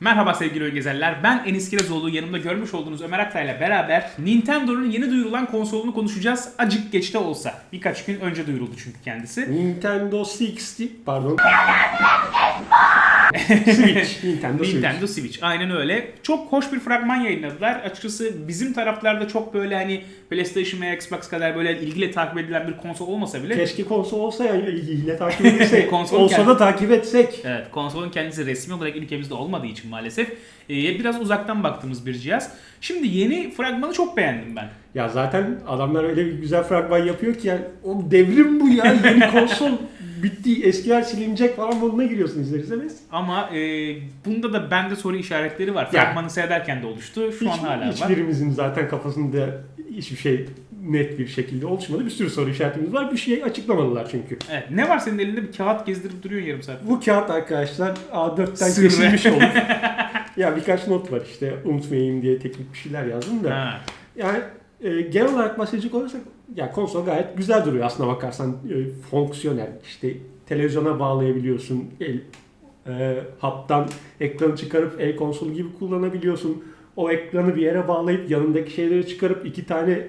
Merhaba sevgili oyun gezerler. Ben Enis Kirazoğlu. Yanımda görmüş olduğunuz Ömer Aktay ile beraber Nintendo'nun yeni duyurulan konsolunu konuşacağız. Acık geçte olsa. Birkaç gün önce duyuruldu çünkü kendisi. Nintendo 60 pardon. Switch. Nintendo, Nintendo Switch. Switch. Aynen öyle. Çok hoş bir fragman yayınladılar. Açıkçası bizim taraflarda çok böyle hani PlayStation veya Xbox kadar böyle ilgiyle takip edilen bir konsol olmasa bile Keşke konsol olsa ya ilgiyle takip edilsek. Konsol olsa da takip etsek. Evet, konsolun kendisi resmi olarak ülkemizde olmadığı için maalesef e, biraz uzaktan baktığımız bir cihaz. Şimdi yeni fragmanı çok beğendim ben. Ya zaten adamlar öyle bir güzel fragman yapıyor ki yani o devrim bu ya. Yeni konsol bitti. Eskiler silinecek falan moduna giriyorsun izler izlemez. Ama e, bunda da bende soru işaretleri var. Ya. Fragmanı seyrederken de oluştu. Şu an Hiç- hala var. hiçbirimizin zaten kafasında hiçbir şey net bir şekilde oluşmadı. Bir sürü soru işaretimiz var. Bir şey açıklamadılar çünkü. Evet, ne var senin elinde bir kağıt gezdirip duruyor yarım saat. Bu kağıt arkadaşlar A4'ten Sırrı. kesilmiş olur. ya birkaç not var işte unutmayayım diye teknik bir şeyler yazdım da. Ha. Yani e, genel olarak bahsedecek olursak ya konsol gayet güzel duruyor aslına bakarsan. E, fonksiyonel işte televizyona bağlayabiliyorsun el e, hattan ekranı çıkarıp el konsolu gibi kullanabiliyorsun. O ekranı bir yere bağlayıp yanındaki şeyleri çıkarıp iki tane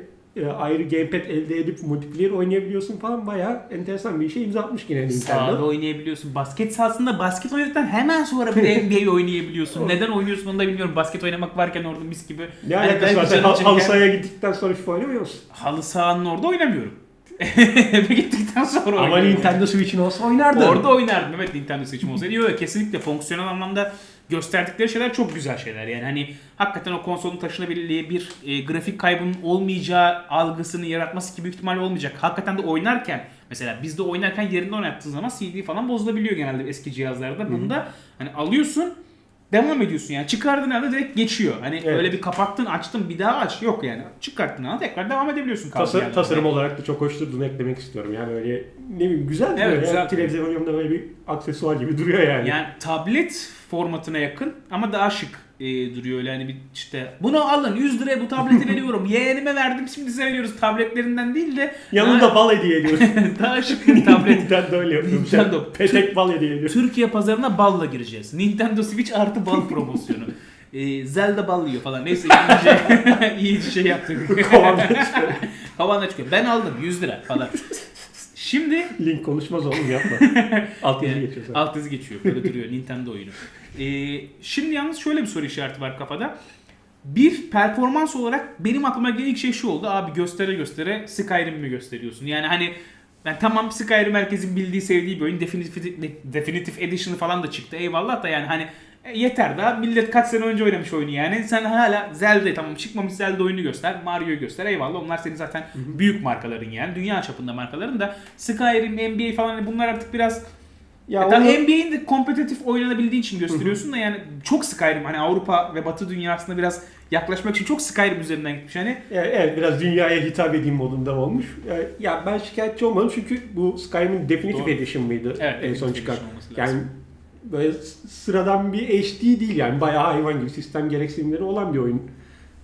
ayrı gamepad elde edip multiplayer oynayabiliyorsun falan bayağı enteresan bir işe imza atmış yine Sahada Nintendo. oynayabiliyorsun. Basket sahasında basket oynadıktan hemen sonra bir NBA oynayabiliyorsun. Neden oynuyorsun onu da bilmiyorum. Basket oynamak varken orada mis gibi. Ne Hani alakası var? Sen hal- halı sahaya gittikten sonra FIFA oynamıyor musun? Halı sahanın orada oynamıyorum. Eve gittikten sonra Ama oynuyorum. Nintendo Switch'in olsa oynardın. Orada oynardım evet Nintendo Switch'im olsaydı. Yok kesinlikle fonksiyonel anlamda gösterdikleri şeyler çok güzel şeyler. Yani hani hakikaten o konsolun taşınabilirliği bir e, grafik kaybının olmayacağı algısını yaratması ki büyük ihtimal olmayacak. Hakikaten de oynarken mesela bizde oynarken yerinde oynattığın zaman CD falan bozulabiliyor genelde eski cihazlarda. Bunda hani alıyorsun devam ediyorsun yani çıkardığın anda direkt geçiyor. Hani Evet. öyle bir kapattın açtın bir daha aç yok yani. Çıkarttığın anda tekrar devam edebiliyorsun. Tasar- tasarım olarak da çok hoş durduğunu eklemek istiyorum. Yani öyle ne bileyim güzel. Evet, ya. güzel. Televizyon yanında böyle bir aksesuar gibi duruyor yani. Yani tablet formatına yakın ama daha şık e, duruyor öyle hani bir işte bunu alın 100 liraya bu tableti veriyorum yeğenime verdim şimdi size veriyoruz tabletlerinden değil de Yanında daha, bal hediye ediyorsun. daha şık bir tablet. Nintendo öyle yapıyormuş. Nintendo. Petek bal hediye ediyor. Türkiye pazarına balla gireceğiz. Nintendo Switch artı bal promosyonu. E, Zelda bal yiyor falan. Neyse iyice, iyice şey yaptık. Kovanda çıkıyor. Havanla çıkıyor. Ben aldım 100 lira falan. Şimdi Link konuşmaz oğlum yapma. Alt yazı geçiyor zaten. Alt yazı geçiyor. Böyle duruyor Nintendo oyunu. Ee, şimdi yalnız şöyle bir soru işareti var kafada. Bir performans olarak benim aklıma gelen ilk şey şu oldu. Abi göstere göstere Skyrim mi gösteriyorsun? Yani hani ben tamam Skyrim herkesin bildiği sevdiği bir oyun. Definitive, Definitive Edition'ı falan da çıktı. Eyvallah da yani hani e, yeter da millet kaç sene önce oynamış oyunu yani. Sen hala Zelda tamam çıkmamış Zelda oyunu göster. Mario'yu göster. Eyvallah onlar senin zaten büyük markaların yani. Dünya çapında markaların da Skyrim, NBA falan hani bunlar artık biraz Ya ya onu- NBA'in de kompetitif oynanabildiği için gösteriyorsun da yani çok Skyrim hani Avrupa ve Batı dünyasına biraz yaklaşmak için çok Skyrim üzerinden gitmiş hani. Evet, evet biraz dünyaya hitap edeyim modunda olmuş. Ya, ya ben şikayetçi olmadım çünkü bu Skyrim'in Definitive Doğru. Edition mıydı Evet, en son çıkan. Yani böyle sıradan bir HD değil yani bayağı hayvan gibi sistem gereksinimleri olan bir oyun.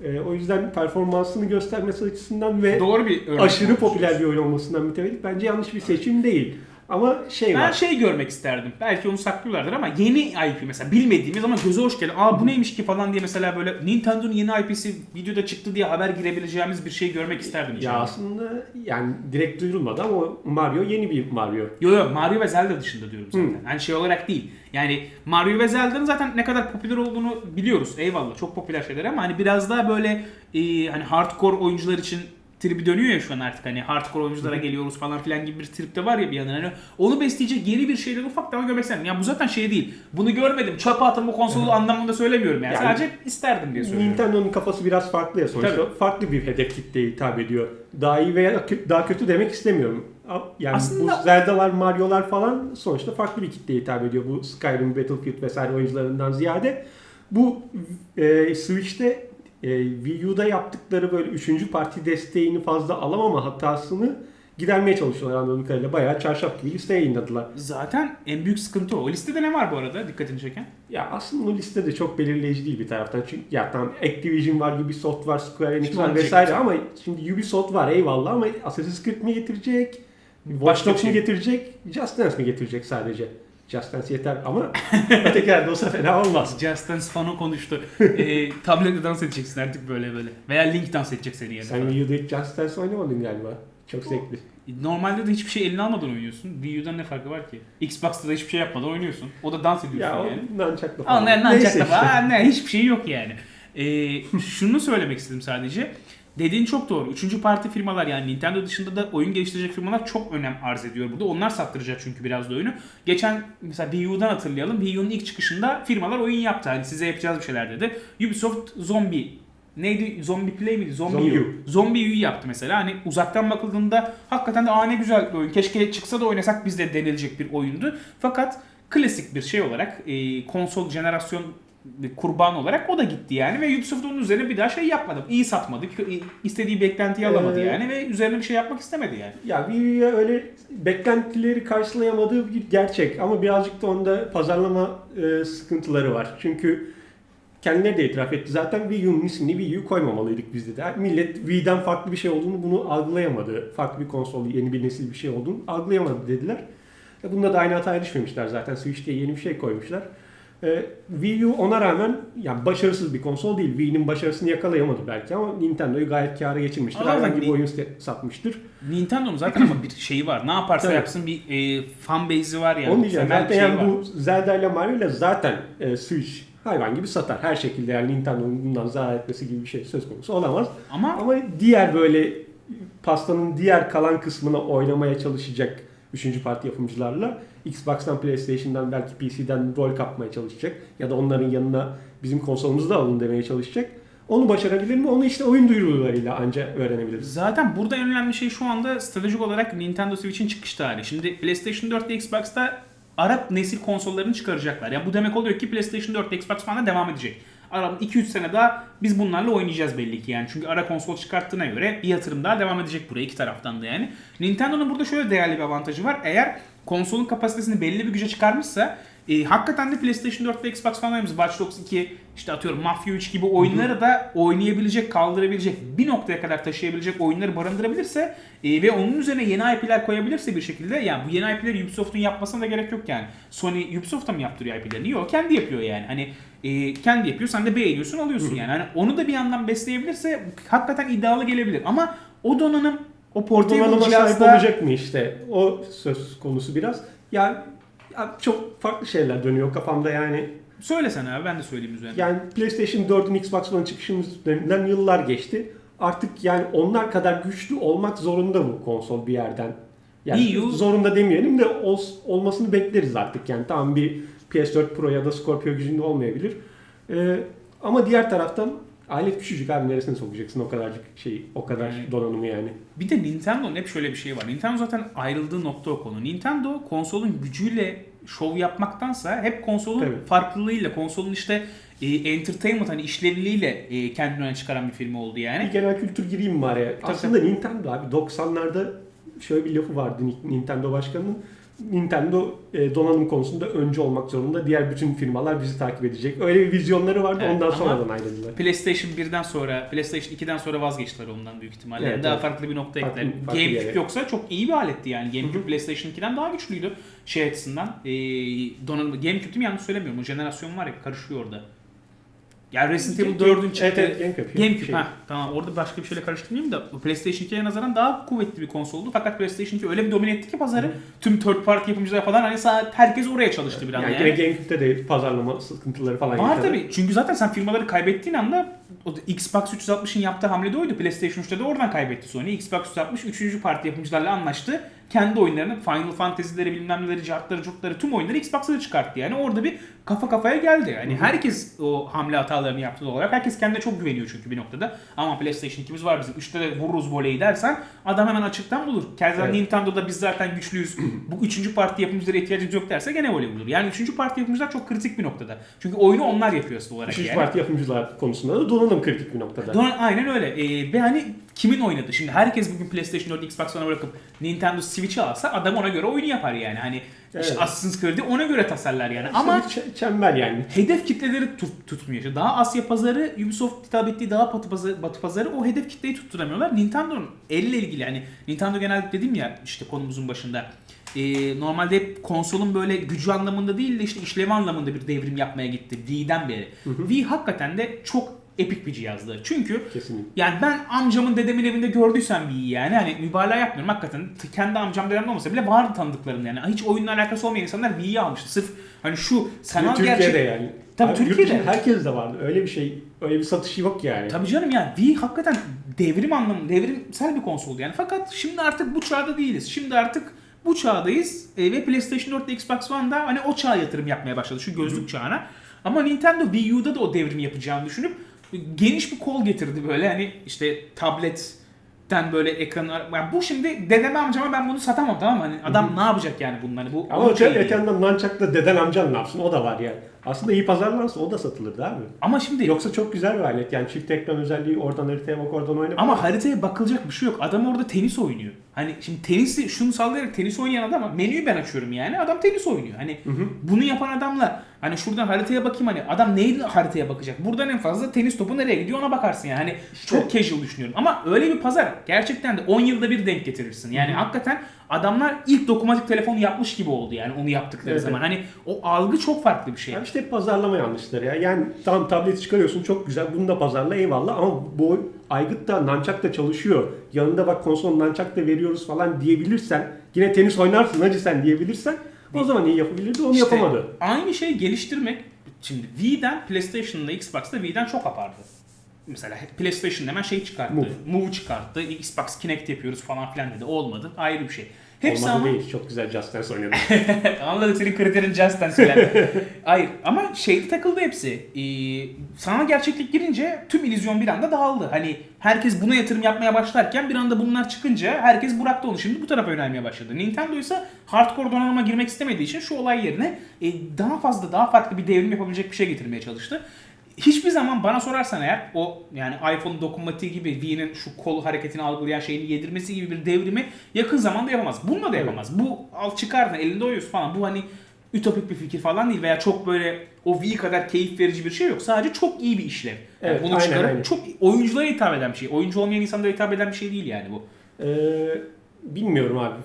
Ee, o yüzden performansını göstermesi açısından ve Doğru bir aşırı popüler bir oyun olmasından mütevellit bence yanlış bir seçim değil. Ama şey Ben var. şey görmek isterdim. Belki onu saklıyorlardır ama yeni IP mesela bilmediğimiz ama göze hoş gelen. Aa bu neymiş ki falan diye mesela böyle Nintendo'nun yeni IP'si videoda çıktı diye haber girebileceğimiz bir şey görmek isterdim. Ya içeride. aslında yani direkt duyurulmadı ama Mario yeni bir Mario. Yo yo Mario ve Zelda dışında diyorum zaten. Hani şey olarak değil. Yani Mario ve Zelda'nın zaten ne kadar popüler olduğunu biliyoruz. Eyvallah çok popüler şeyler ama hani biraz daha böyle e, hani hardcore oyuncular için tribi dönüyor ya şu an artık hani hardcore oyunculara geliyoruz falan filan gibi bir trip de var ya bir yandan hani onu besleyecek yeni bir şeyler ufak daha görmek isterdim. Ya bu zaten şey değil. Bunu görmedim. Çöpe atın bu konsolu anlamında söylemiyorum yani. Yani- Sadece isterdim diye söylüyorum. Nintendo'nun kafası biraz farklı ya sonuçta. Tabii. Farklı bir hedef kitleye hitap ediyor. Daha iyi veya kö- daha kötü demek istemiyorum. A- Yani Aslında- bu Zelda'lar, Mario'lar falan sonuçta farklı bir kitleye hitap ediyor. Bu Skyrim, Battlefield vesaire oyuncularından ziyade. Bu e, Switch'te e, Wii U'da yaptıkları böyle üçüncü parti desteğini fazla alamama hatasını gidermeye çalışıyorlar anladığım kadarıyla. Bayağı çarşaf gibi liste yayınladılar. Zaten en büyük sıkıntı o. O listede ne var bu arada dikkatini çeken? Ya aslında o liste de çok belirleyici değil bir taraftan. Çünkü ya tamam Activision var, Ubisoft var, Square Enix Şimdi var vesaire ama şimdi Ubisoft var eyvallah ama Assassin's Creed mi getirecek? Watch Dogs mi şey. getirecek? Just Dance mi getirecek sadece? Just Dance yeter ama öteki yerde olsa fena olmaz. Just Dance fanı konuştu. e, tablette dans edeceksin artık böyle böyle. Veya Link dans edecek seni yerine. Sen falan. Wii U'da hiç Just Dance oynamadın galiba. Çok zevkli. Normalde de hiçbir şey eline almadan oynuyorsun. Wii U'dan ne farkı var ki? Xbox'ta da hiçbir şey yapmadan oynuyorsun. O da dans ediyorsun Ya yani. Nunchuck'la Ama falan. yapacak da işte. Ne, hiçbir şey yok yani. Ee, şunu söylemek istedim sadece. Dediğin çok doğru. Üçüncü parti firmalar yani Nintendo dışında da oyun geliştirecek firmalar çok önem arz ediyor burada. Onlar sattıracak çünkü biraz da oyunu. Geçen mesela Wii U'dan hatırlayalım. Wii U'nun ilk çıkışında firmalar oyun yaptı. Hani size yapacağız bir şeyler dedi. Ubisoft Zombie neydi? Zombie Play miydi? Zombie, Zombie U. Zombie U'yu yaptı mesela. Hani uzaktan bakıldığında hakikaten de aa ne güzel bir oyun. Keşke çıksa da oynasak biz de denilecek bir oyundu. Fakat klasik bir şey olarak e, konsol jenerasyon bir kurban olarak o da gitti yani ve Ubisoft onun üzerine bir daha şey yapmadı. İyi satmadı. istediği beklentiyi alamadı Ee, yani ve üzerine bir şey yapmak istemedi yani. Ya Wii U'ya öyle beklentileri karşılayamadığı bir gerçek ama birazcık da onda pazarlama e, sıkıntıları var. Çünkü kendileri de itiraf etti. Zaten Wii U'nun ismini Wii U koymamalıydık biz dedi. Millet Wii'den farklı bir şey olduğunu bunu algılayamadı. Farklı bir konsol, yeni bir nesil bir şey olduğunu algılayamadı dediler. E bunda da aynı hataya düşmemişler zaten. Switch diye yeni bir şey koymuşlar. E, Wii U ona rağmen yani başarısız bir konsol değil. Wii'nin başarısını yakalayamadı belki ama Nintendo'yu gayet kâra geçirmiştir. Ama gibi bir- oyun satmıştır. Nintendo'nun zaten ama bir şeyi var. Ne yaparsa Tabii. yapsın bir e, fan base'i var yani. Onu diyeceğim. Zaten şey yani bu Zelda ile Mario ile zaten e, Switch hayvan gibi satar. Her şekilde yani Nintendo'nun bundan zarar etmesi gibi bir şey söz konusu olamaz. Ama Ama diğer böyle pastanın diğer kalan kısmına oynamaya çalışacak üçüncü parti yapımcılarla Xbox'tan, PlayStation'dan belki PC'den rol kapmaya çalışacak ya da onların yanına bizim konsolumuzu da alın demeye çalışacak. Onu başarabilir mi? Onu işte oyun duyurularıyla anca öğrenebiliriz. Zaten burada en önemli şey şu anda stratejik olarak Nintendo Switch'in çıkış tarihi. Şimdi PlayStation 4 ile Xbox'ta ara nesil konsollarını çıkaracaklar. Yani bu demek oluyor ki PlayStation 4 ile Xbox falan da devam edecek. Aradan 2-3 sene daha biz bunlarla oynayacağız belli ki yani. Çünkü ara konsol çıkarttığına göre bir yatırım daha devam edecek buraya iki taraftan da yani. Nintendo'nun burada şöyle değerli bir avantajı var. Eğer konsolun kapasitesini belli bir güce çıkarmışsa e, hakikaten de PlayStation 4 ve Xbox oynadığımız Watch Dogs 2, işte atıyorum Mafia 3 gibi oyunları da oynayabilecek, kaldırabilecek, bir noktaya kadar taşıyabilecek oyunları barındırabilirse e, ve onun üzerine yeni IP'ler koyabilirse bir şekilde yani bu yeni IP'leri Ubisoft'un yapmasına da gerek yok yani. Sony Ubisoft'a mı yaptırıyor IP'lerini? Yok kendi yapıyor yani. Hani e, kendi yapıyor sen de beğeniyorsun alıyorsun yani. Hani onu da bir yandan besleyebilirse hakikaten iddialı gelebilir ama o donanım o portable Donanıma sahip cihazda olacak mı işte? O söz konusu biraz. Ya, ya çok farklı şeyler dönüyor kafamda yani. söylesene abi ben de söyleyeyim üzerine. Yani PlayStation 4'ün Xbox One çıkışından yıllar geçti. Artık yani onlar kadar güçlü olmak zorunda bu konsol bir yerden. Yani Wii U- zorunda demeyelim de ol- olmasını bekleriz artık. Yani tam bir PS4 Pro ya da Scorpio gücünde olmayabilir. Ee, ama diğer taraftan alet küçücük abi neresine sokacaksın o kadarcık şeyi, o kadar Yani- donanımı yani. Bir de Nintendo'nun hep şöyle bir şey var. Nintendo zaten ayrıldığı nokta o konu. Nintendo konsolun gücüyle şov yapmaktansa hep konsolun Tabii. farklılığıyla, konsolun işte e, entertainment hani işlevliliğiyle e, kendini öne çıkaran bir firma oldu yani. Bir genel kültür gireyim mi araya? Aslında Nintendo abi 90'larda şöyle bir lafı vardı Nintendo başkanının. Nintendo e, donanım konusunda öncü olmak zorunda. Diğer bütün firmalar bizi takip edecek. Öyle bir vizyonları vardı. Evet, ondan sonradan ayrıldılar. PlayStation 1'den sonra, PlayStation 2'den sonra vazgeçtiler ondan büyük ihtimalle. Evet, daha evet. farklı bir nokta Farklı- GameCube yere. yoksa çok iyi bir aletti yani. GameCube Hı hı. PlayStation 2'den daha güçlüydü şey açısından. E, donanımı GameCube değil mi yanlış söylemiyorum. O jenerasyon var ya karışıyor orada. Yani Resident Evil 4'ün çıktı. Evet, evet, GameCube. GameCube Şey, ha tamam orada başka bir şeyle karıştırmayayım da PlayStation 2'ye nazaran daha kuvvetli bir konsoldu. Fakat PlayStation 2 öyle bir domine etti ki pazarı. Tüm third party yapımcılar falan hani herkes oraya çalıştı bir anda Yani, yani. GameCube'de de pazarlama sıkıntıları falan Var tabii. Çünkü zaten sen firmaları kaybettiğin anda o da Xbox 360'ın yaptığı hamle de oydu. PlayStation 3'te de oradan kaybetti Sony. Xbox 360 üçüncü parti yapımcılarla anlaştı. Kendi oyunlarını Final Fantasy'leri bilmem neleri, cartları, curtları tüm oyunları Xbox'a da çıkarttı. Yani orada bir kafa kafaya geldi. Yani herkes o hamle hatalarını yaptı olarak. Herkes kendine çok güveniyor çünkü bir noktada. Ama PlayStation 2'miz var bizim. 3'te de vururuz voleyi dersen adam hemen açıktan bulur. Keza Evet. Nintendo'da biz zaten güçlüyüz. Bu üçüncü parti yapımcılara ihtiyacımız yok derse gene voley bulur. Yani üçüncü parti yapımcılar çok kritik bir noktada. Çünkü oyunu onlar yapıyor asıl olarak Üçüncü yani. parti yapımcılar konusunda da donanım kritik bir noktada. Don- aynen öyle. Ee, ve hani kimin oynadı? Şimdi herkes bugün PlayStation 4, Xbox One'a bırakıp Nintendo Switch'i alsa adam ona göre oyun yapar yani. Hani işte Evet. Assassin's Creed'i ona göre tasarlar yani. Ama Ama çember yani. hedef kitleleri tut, tutmuyor. İşte Daha Asya pazarı, Ubisoft hitap ettiği daha batı pazarı, batı pazarı o hedef kitleyi tutturamıyorlar. Nintendo'nun elle ilgili yani Nintendo genelde dedim ya işte konumuzun başında e, normalde hep konsolun böyle gücü anlamında değil de işte işlevi anlamında bir devrim yapmaya gitti V'den beri. V hakikaten de çok epik bir cihazdı. Çünkü Kesinlikle. yani ben amcamın dedemin evinde gördüysem V'yi yani hani mübalağa yapmıyorum hakikaten kendi amcam dedem olmasa bile vardı tanıdıklarım yani hiç oyunla alakası olmayan insanlar V'yi almıştı sırf hani şu sanal Türkiye'de gerçek yani. Tabii Abi, Türkiye'de. herkes de vardı. Öyle bir şey, öyle bir satışı yok yani. Tabii canım yani Wii hakikaten devrim anlamı, devrimsel bir konsoldu yani. Fakat şimdi artık bu çağda değiliz. Şimdi artık bu çağdayız e, ve PlayStation 4 ile Xbox One'da hani o çağa yatırım yapmaya başladı. Şu gözlük çağına. Ama Nintendo Wii U'da da o devrimi yapacağını düşünüp geniş bir kol getirdi böyle hani işte tabletten böyle ekranı yani bu şimdi dedeme amcama ben bunu satamam tamam mı? Hani adam ne yapacak yani bunun hani bu Ama öte değil. yandan Nunchuck'la deden amcan ne yapsın? O da var yani. Aslında iyi pazarlansa o da satılırdı abi. Ama şimdi Yoksa çok güzel bir alet. Yani çift ekran özelliği oradan haritaya bak oradan oyna. Ama haritaya bakılacak bir şey yok. Adam orada tenis oynuyor. Hani şimdi tenisi şunu sallayarak tenis oynayan adam ama menüyü ben açıyorum yani. Adam tenis oynuyor. Hani bunu yapan adamla hani şuradan haritaya bakayım hani adam neyle haritaya bakacak? Buradan en fazla tenis topu nereye gidiyor ona bakarsın yani. Hani çok casual düşünüyorum. Ama öyle bir pazar gerçekten de 10 yılda bir denk getirirsin. Yani hakikaten adamlar ilk dokunmatik telefonu yapmış gibi oldu yani onu yaptıkları Evet, zaman. Hani o algı çok farklı bir şey. Yani işte pazarlama yanlışları ya. Yani tamam tableti çıkarıyorsun çok güzel. Bunu da pazarla eyvallah ama bu aygıt da Nunchuck da çalışıyor. Yanında bak konsol Nunchuck da veriyoruz falan diyebilirsen yine tenis oynarsın hacı sen diyebilirsen o zaman iyi yapabilirdi onu İşte yapamadı. Aynı şeyi geliştirmek şimdi V'den PlayStation'da Xbox'ta V'den çok apardı. Mesela PlayStation hemen şey çıkarttı. Move. Move, çıkarttı. Xbox Kinect yapıyoruz falan filan dedi. Olmadı. Ayrı bir şey. Hepsi Olmadı ama değil. Çok güzel Just Dance oynadı. anladık senin kriterin Just Dance filan. Hayır ama şeyde takıldı hepsi. Ee, sanal gerçeklik girince tüm illüzyon bir anda dağıldı. Hani herkes buna yatırım yapmaya başlarken bir anda bunlar çıkınca herkes bıraktı onu. Şimdi bu tarafa yönelmeye başladı. Nintendo ise hardcore donanıma girmek istemediği için şu olay yerine e, daha fazla daha farklı bir devrim yapabilecek bir şey getirmeye çalıştı. Hiçbir zaman bana sorarsan eğer o yani iPhone dokunmatiği gibi V'nin şu kol hareketini algılayan şeyini yedirmesi gibi bir devrimi yakın zamanda yapamaz. Bununla da yapamaz. Bu al çıkardın elinde oynuyorsun falan. Bu hani ütopik bir fikir falan değil veya çok böyle o V kadar keyif verici bir şey yok. Sadece çok iyi bir işlev. Yani Evet, bunu aynen, çıkarıp aynen. çok oyunculara hitap eden bir şey. Oyuncu olmayan insanlara hitap eden bir şey değil yani bu. Ee, bilmiyorum abi.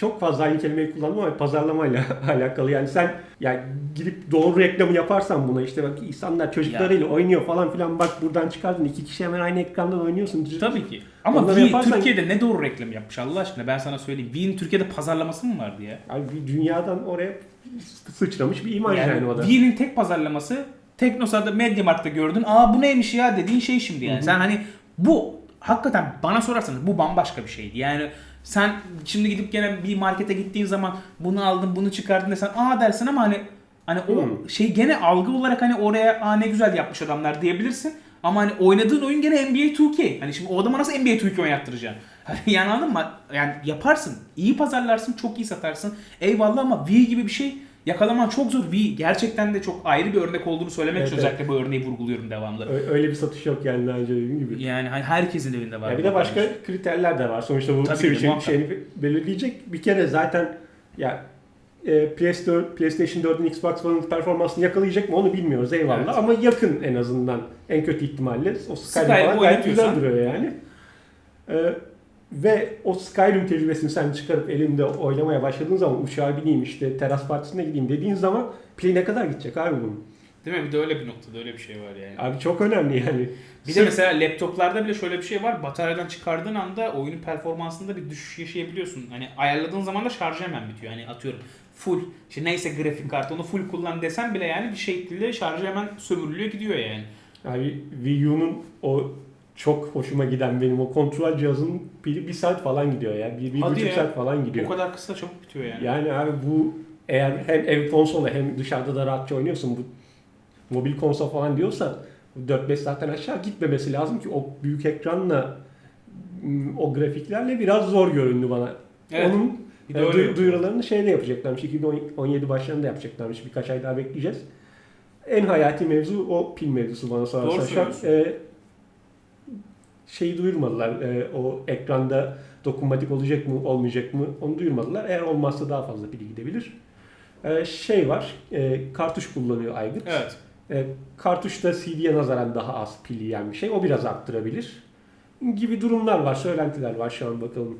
Çok fazla aynı kelimeyi kullandım ama pazarlamayla alakalı. Yani sen yani gidip doğru reklamı yaparsan buna işte bak insanlar çocuklarıyla oynuyor falan filan bak buradan çıkardın iki kişi hemen aynı ekrandan oynuyorsun. Tabii ki. Ama Onları V yaparsan- Türkiye'de ne doğru reklam yapmış Allah aşkına ben sana söyleyeyim. V'nin Türkiye'de pazarlaması mı vardı ya? Abi bir dünyadan oraya sıçramış bir imaj yani, o da. V'nin tek pazarlaması Teknosa'da Mediamarkt'ta gördün. Aa bu neymiş ya dediğin şey şimdi yani. Hı hı. Sen hani bu hakikaten bana sorarsanız bu bambaşka bir şeydi. Yani sen şimdi gidip gene bir markete gittiğin zaman bunu aldın bunu çıkardın desen aa dersin ama hani hani o Hı. şey gene algı olarak hani oraya aa ne güzel yapmış adamlar diyebilirsin. Ama hani oynadığın oyun gene NBA 2K. Hani şimdi o adama nasıl NBA 2K oynattıracaksın? yani anladın mı? Yani yaparsın. iyi pazarlarsın, çok iyi satarsın. Eyvallah ama V gibi bir şey yakalaman çok zor. V gerçekten de çok ayrı bir örnek olduğunu söylemek için Evet, özellikle bu örneği vurguluyorum devamlı. Öyle bir satış yok yani daha önce dediğim gibi. Yani hani herkesin evinde var. Ya bir de başka kardeşim. kriterler de var. Sonuçta bu muhakkak. şeyini belirleyecek. Bir kere zaten ya e, PS4, PlayStation 4'ün Xbox One'ın performansını yakalayacak mı onu bilmiyoruz eyvallah. Evet. Ama yakın en azından en kötü ihtimalle. O Skyrim falan gayet güzel duruyor yani. E, ve o Skyrim tecrübesini sen çıkarıp elinde oynamaya başladığın zaman uçağa bineyim işte teras partisine gideyim dediğin zaman play ne kadar gidecek abi bunun? Değil mi? Bir de öyle bir noktada öyle bir şey var yani. Abi çok önemli yani. Bir de mesela laptoplarda bile şöyle bir şey var. Bataryadan çıkardığın anda oyunun performansında bir düşüş yaşayabiliyorsun. Hani ayarladığın zaman da şarjı hemen bitiyor. Hani atıyorum full işte neyse grafik kartı onu full kullan desem bile yani bir şekilde şarjı hemen sömürülüyor gidiyor yani. Abi Wii U'nun o çok hoşuma giden benim o kontrol cihazının pili bir saat falan gidiyor ya. Bir, bir Hadi buçuk ya. saat falan gidiyor. O kadar kısa çabuk bitiyor yani. Yani abi bu eğer hem ev konsolu hem dışarıda da rahatça oynuyorsun bu mobil konsol falan diyorsa 4-5 saatten aşağı gitmemesi lazım ki o büyük ekranla m, o grafiklerle biraz zor göründü bana. Evet. Onun Bir de e, öyle yapıyor. duyurularını şeyde yapacaklarmış. 2017 başlarında yapacaklarmış. Birkaç ay daha bekleyeceğiz. En hayati mevzu o pil mevzusu bana sorarsan. Doğru Şu an, söylüyorsun. e, şeyi duyurmadılar. E, o ekranda dokunmatik olacak mı olmayacak mı onu duyurmadılar. Eğer olmazsa daha fazla pili gidebilir. E, şey var. E, kartuş kullanıyor Aygıt. Evet. E, kartuş da CD'ye nazaran daha az pil yiyen bir şey. O biraz arttırabilir. Gibi durumlar var. Söylentiler var şu an bakalım.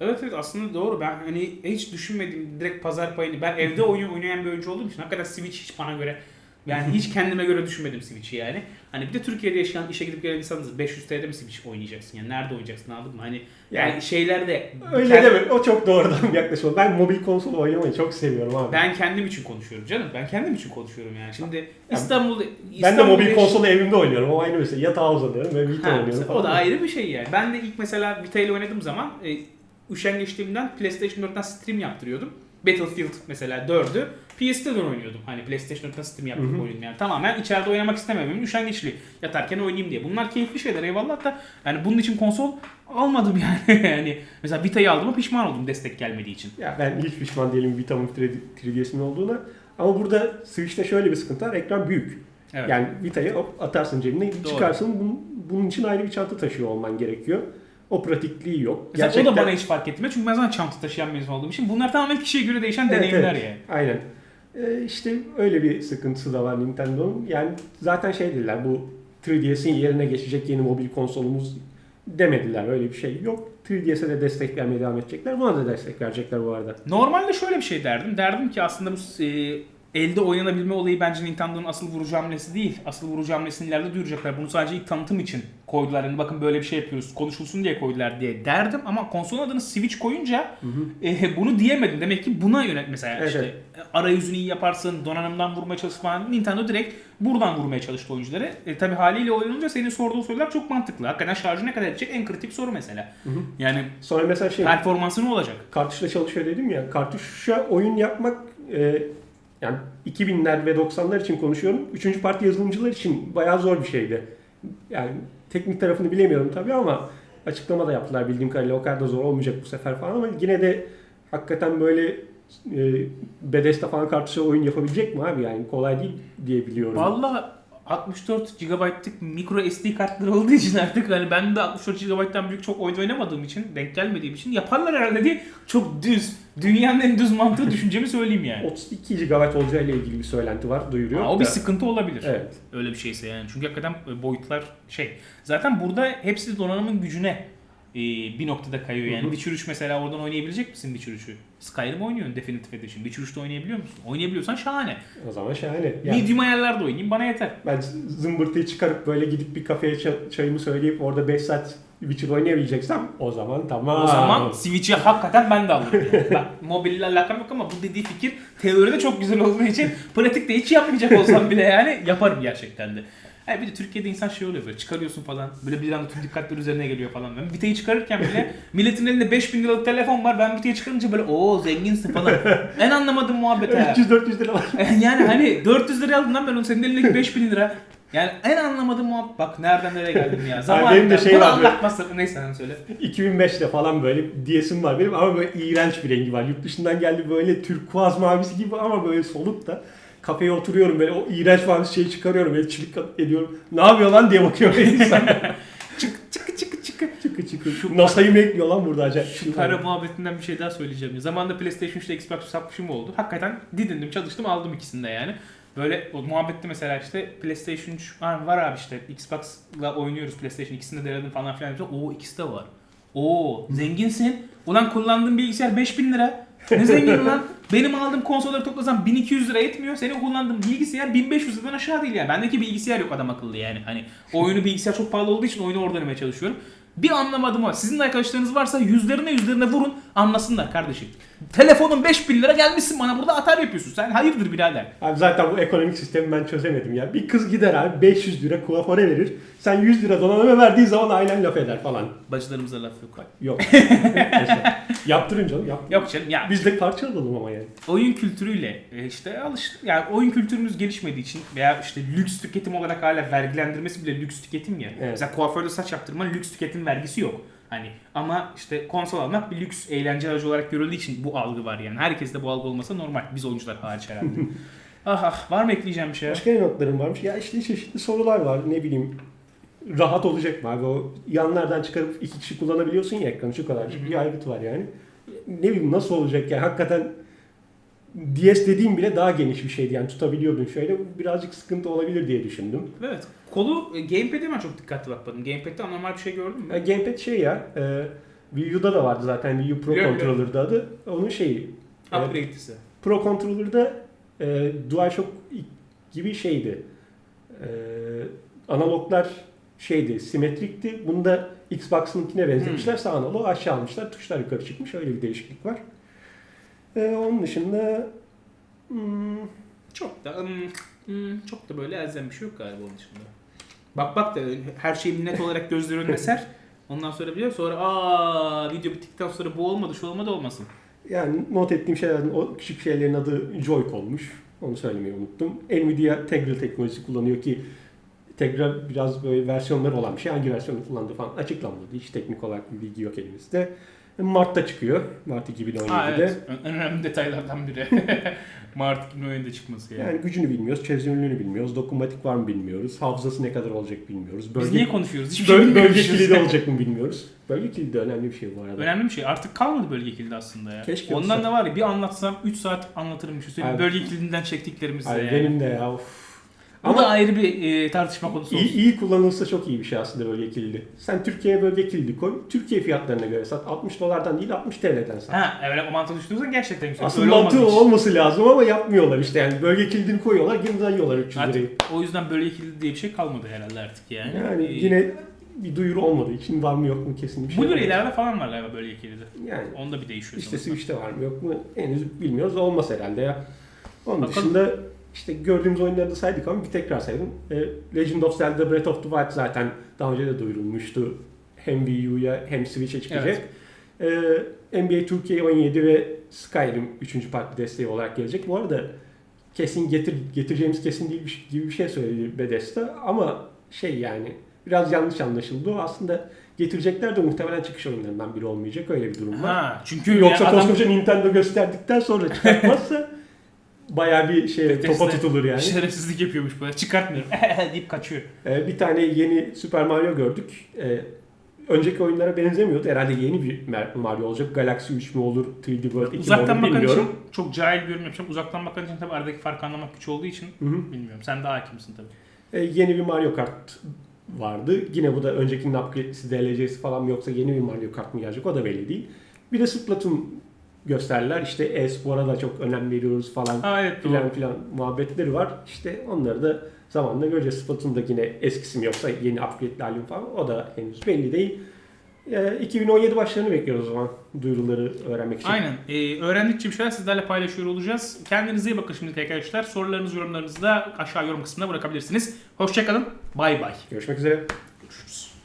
Evet evet aslında doğru. Ben hani hiç düşünmedim direkt pazar payını. Ben evde oyun oynayan bir oyuncu olduğum için hakikaten Switch hiç bana göre yani hiç kendime göre düşünmedim Switch'i yani. Hani bir de Türkiye'de yaşayan, işe gidip gelen insanız. 500 TL'de mi Switch oynayacaksın? Yani nerede oynayacaksın anladın mı? Hani yani, Yani- şeylerde Öyle kend- deme. O çok doğrudan bir yaklaşım. Ben mobil konsol oynamayı çok seviyorum abi. Ben kendim için konuşuyorum canım. Ben kendim için konuşuyorum yani. Şimdi İstanbul'da Ben de İstanbul'da mobil konsolu evimde oynuyorum. O aynı mesela yatağa uzanıyorum ve Vita Ha, oynuyorum falan. o da ayrı bir şey yani. Ben de ilk mesela Vita ile oynadığım zaman e, üşengeçliğimden PlayStation 4'ten stream yaptırıyordum. Battlefield mesela 4'ü PS'den oynuyordum. Hani PlayStation 4'ten stream yaptığım oyun yani. Tamamen içeride oynamak istemememin üşengeçliği. Yatarken oynayayım diye. Bunlar keyifli şeyler eyvallah da yani bunun için konsol almadım yani. yani mesela Vita'yı aldığıma pişman oldum destek gelmediği için. Ya ben hiç pişman değilim Vita'nın 3DS'in olduğuna. Ama burada Switch'te şöyle bir sıkıntı var. Ekran büyük. Evet. Yani Vita'yı hop atarsın cebine, Doğru. çıkarsın. Bunun, bunun için ayrı bir çanta taşıyor olman gerekiyor. O pratikliği yok. Mesela o da bana hiç fark etmiyor. Çünkü ben zaten çanta taşıyan insan olduğum için bunlar tamamen kişiye göre değişen Evet, deneyimler evet. yani. Aynen. Ee, işte öyle bir sıkıntısı da var Nintendo'nun. Yani zaten şey dediler bu 3DS'in yerine geçecek yeni mobil konsolumuz demediler. Öyle bir şey yok. 3DS'e de destek vermeye devam edecekler. Buna da destek verecekler bu arada. Normalde şöyle bir şey derdim. Derdim ki aslında bu e, elde oynanabilme olayı bence Nintendo'nun asıl vurucu hamlesi değil. Asıl vurucu hamlesini ileride duyuracaklar. Bunu sadece ilk tanıtım için koydular. Yani bakın böyle bir şey yapıyoruz. Konuşulsun diye koydular diye derdim. Ama konsolun adını Switch koyunca e, bunu diyemedim. Demek ki buna yönet mesela Evet, işte arayüzünü iyi yaparsın, donanımdan vurmaya çalışsın falan. Nintendo direkt buradan vurmaya çalıştı oyuncuları. E, tabi haliyle oynanınca senin sorduğun sorular çok mantıklı. Hakikaten şarjı ne kadar edecek en kritik soru mesela. Hı hı. Yani Sonra mesela şey performansı ne olacak? kartuşla çalışıyor dedim ya. Kartuşa oyun yapmak e, yani 2000'ler ve 90'lar için konuşuyorum. Üçüncü parti yazılımcılar için bayağı zor bir şeydi. Yani teknik tarafını bilemiyorum tabii ama açıklama da yaptılar bildiğim kadarıyla o kadar da zor olmayacak bu sefer falan ama yine de hakikaten böyle e, Bethesda falan kartuşa oyun yapabilecek mi abi yani kolay değil diye biliyorum. Valla 64 GB'lık micro SD kartları olduğu için artık hani ben de 64 GB'dan büyük çok oyun oynamadığım için denk gelmediğim için yaparlar herhalde diye çok düz dünyanın en düz mantığı düşüncemi söyleyeyim yani. 32 GB olacağı ile ilgili bir söylenti var duyuruyor. Aa, o bir da- sıkıntı olabilir. Evet. Öyle bir şeyse yani. Çünkü hakikaten boyutlar şey. Zaten burada hepsi donanımın gücüne e, bir noktada kayıyor yani. Hı hı. Witcher 3 mesela oradan oynayabilecek misin Witcher 3'ü? Skyrim oynuyorsun Definitive Edition. Witcher 3'te oynayabiliyor musun? Oynayabiliyorsan şahane. O zaman şahane. Yani Medium ayarlarda oynayayım bana yeter. Ben zımbırtıyı çıkarıp böyle gidip bir kafeye ça- çayımı söyleyip orada 5 saat Witcher oynayabileceksem o zaman tamam. O zaman Switch'i hakikaten ben de alırım. Yani. Bak mobille alakam yok ama bu dediği fikir teoride çok güzel olduğu için pratikte hiç yapmayacak olsam bile yani yaparım gerçekten de. Yani bir de Türkiye'de insan şey oluyor böyle çıkarıyorsun falan böyle bir anda tüm dikkatler üzerine geliyor falan. Ben Vita'yı çıkarırken bile milletin elinde 5000 liralık telefon var ben Vita'yı çıkarınca böyle o zenginsin falan. en anlamadığım muhabbet ha. 300-400 lira var. yani hani 400 liraya aldım lan ben onu senin elindeki 5000 lira. Yani en anlamadığım muhabbet bak nereden nereye geldim ya. Zamanında benim de şey bunu anlatmazsın. Neyse sen söyle. 2005'te falan böyle DS'im var benim ama böyle iğrenç bir rengi var. Yurt dışından geldi böyle turkuaz mavisi gibi ama böyle soluk da. Kafeye oturuyorum böyle o iğrenç mavi şeyi çıkarıyorum böyle çilik ediyorum. Ne yapıyor lan diye bakıyor insan. Çık çık çık çık. çıkı çıkı. Şu NASA'yı mı ekliyor lan burada acayip. Şu para muhabbetinden bir şey daha söyleyeceğim. Zamanında PlayStation 3'te Xbox 360'ım oldu. Hakikaten didindim, çalıştım, aldım ikisini de yani. Böyle o muhabbette mesela işte PlayStation 3 var, var abi işte Xbox'la oynuyoruz PlayStation ikisini de denedim falan filan. O ikisi de var. Oo zenginsin. Ulan kullandığın bilgisayar 5000 lira. Ne zengin lan? Benim aldığım konsolları toplasam 1200 lira etmiyor. Senin kullandığın bilgisayar 1500 liradan aşağı değil yani. Bendeki bilgisayar yok adam akıllı yani. Hani oyunu bilgisayar çok pahalı olduğu için oyunu oradan oynamaya çalışıyorum. Bir anlamadım o. Sizin arkadaşlarınız varsa yüzlerine yüzlerine vurun anlasınlar kardeşim. Telefonun 5000 lira gelmişsin bana burada atar yapıyorsun. Sen hayırdır birader. Abi zaten bu ekonomik sistemi ben çözemedim ya. Bir kız gider abi 500 lira kuaföre verir. Sen 100 lira donanıma verdiği zaman ailen laf eder falan. Bacılarımıza laf yok. Yok. Neyse. Yaptırın canım yap. Yok canım ya Biz de parça alalım ama yani. oyun kültürüyle e, işte alış yani oyun kültürümüz gelişmediği için veya işte lüks tüketim olarak hala vergilendirmesi bile lüks tüketim ya. Evet. Mesela kuaförde saç yaptırma lüks tüketim vergisi yok. Hani ama işte konsol almak bir lüks eğlence aracı olarak görüldüğü için bu algı var yani. Herkes de bu algı olmasa normal. Biz oyuncular hariç herhalde. ah ah var mı ekleyeceğim bir şey? Başka ne notlarım varmış? Ya işte çeşitli sorular var. Ne bileyim rahat olacak mı abi? O yanlardan çıkarıp iki kişi kullanabiliyorsun ya ekranı şu kadar. Bir aygıt var yani. Ne bileyim nasıl olacak yani hakikaten DS dediğim bile daha geniş bir şeydi yani tutabiliyordun şöyle. Birazcık sıkıntı olabilir diye düşündüm. Evet. Kolu e, gamepad'e ben çok dikkatli bakmadım. Gamepad'de anormal bir şey gördün mü? Yani gamepad şey ya e, Wii U'da da vardı zaten Wii U Pro Biliyorum, Controller'da adı. Onun şeyi. e, Upgrade'lisi. Pro Controller'da e, DualShock gibi şeydi. E, analoglar şeydi, simetrikti. Bunda Xbox'ınkine benzemişler. Hmm. Sağ analogu aşağı almışlar. Tuşlar yukarı çıkmış. Öyle bir değişiklik var. E, onun dışında hmm, Çok da ım, ım, çok da böyle elzem bir şey yok galiba onun dışında. Bak bak da her şeyi net olarak gözler önüne ser. Ondan sonra biliyor sonra aa video bittikten sonra bu olmadı şu olmadı olmasın. yani not ettiğim şeylerden o küçük şeylerin adı Joy-Con'muş. Onu söylemeyi unuttum. Nvidia Tegra teknolojisi kullanıyor ki Tegra biraz böyle versiyonları olan bir şey. Hangi versiyonu kullandığı falan açıklanmadı. Hiç teknik olarak bir bilgi yok elimizde. Mart'ta çıkıyor. Mart 2017'de. Ha evet. En önemli detaylardan biri. Mart 2017'de çıkması yani. Yani gücünü bilmiyoruz, çözünürlüğünü bilmiyoruz, dokunmatik var mı bilmiyoruz, hafızası ne kadar olacak bilmiyoruz. Biz Bölge, niye konuşuyoruz? Hiçbir şey böl- bölge bilmiyormuşuz. kilidi olacak mı bilmiyoruz. Bölge kilidi önemli bir şey bu arada. Önemli bir şey. Artık kalmadı bölge kilidi aslında ya. Keşke Ondan olsa. da var ya bir anlatsam 3 saat anlatırım şu Abi. bölge kilidinden çektiklerimizi. Ay, yani. benim de ya. Of. Bu Ama da ayrı bir e, tartışma konusu iyi, olsun. iyi kullanılsa çok iyi bir şey aslında bölge kilidi. Sen Türkiye'ye bölge kilidi koy. Türkiye fiyatlarına göre sat. 60 dolardan değil 60 TL'den sat. Ha evet o mantığı düşünürsen gerçekten güzel. Aslında Öyle mantığı olması lazım ama yapmıyorlar işte. Yani bölge kilidini koyuyorlar, yine dayıyorlar 300 lirayı. Artık o yüzden bölge kilidi diye bir şey kalmadı herhalde artık yani. Yani Ee, yine bir duyuru olmadığı için var mı yok mu kesin bir şey. bu yok. ileride falan var galiba bölge kilidi. Yani Onda bir değişiyor. İşte sanırsam. Switch'te var mı yok mu henüz bilmiyoruz. Olmaz herhalde ya. Onun Bakalım. dışında işte gördüğümüz oyunları da saydık ama bir tekrar sayalım. E, Legend of Zelda Breath of the Wild zaten daha önce de duyurulmuştu. Hem Wii U'ya hem Switch'e çıkacak. E, NBA 2K17 ve Skyrim 3. parti desteği olarak gelecek. Bu arada kesin getir getireceğimiz kesin değil bir- gibi bir şey söyledi Bethesda ama şey yani biraz yanlış anlaşıldı. Aslında getirecekler de muhtemelen çıkış oyunlarından biri olmayacak. Öyle bir durum var. Ha, çünkü Yoksa ya adam koskoca Nintendo gösterdikten sonra çıkartmazsa bayağı bir şey Bethesda topa tutulur yani. şerefsizlik yapıyormuş böyle çıkartmıyorum deyip kaçıyor. Ee, bir tane yeni Super Mario gördük. Ee, önceki oyunlara benzemiyordu. Herhalde yeni bir Mario olacak. Galaxy 3 mü olur, 3D World 2 mi Uzaktan olur bakan bilmiyorum. için çok cahil bir yorum yapacağım. Uzaktan bakan için tabii aradaki farkı anlamak güç olduğu için Hı hı. bilmiyorum. Sen daha hakimsin tabii. Ee, yeni bir Mario Kart vardı. Yine bu da öncekinin upgrade'si, DLC'si falan mı yoksa yeni bir Mario Kart mı gelecek o da belli değil. Bir de Splatoon gösterdiler. İşte e-spora da çok önem veriyoruz falan. Ha evet doğru. filan filan muhabbetleri var. İşte onları da zamanla göreceğiz. Splatoon'da yine eskisi mi yoksa yeni upgrade'li halim falan o da henüz belli değil. Ee, 2017 başlarını bekliyoruz o zaman duyuruları öğrenmek için. Aynen. Ee, öğrendikçe bir şeyler sizlerle paylaşıyor olacağız. Kendinize iyi bakın şimdi arkadaşlar. Sorularınızı, yorumlarınızı da aşağı yorum kısmına bırakabilirsiniz. Hoşçakalın. Bay bay. Görüşmek üzere. Görüşürüz.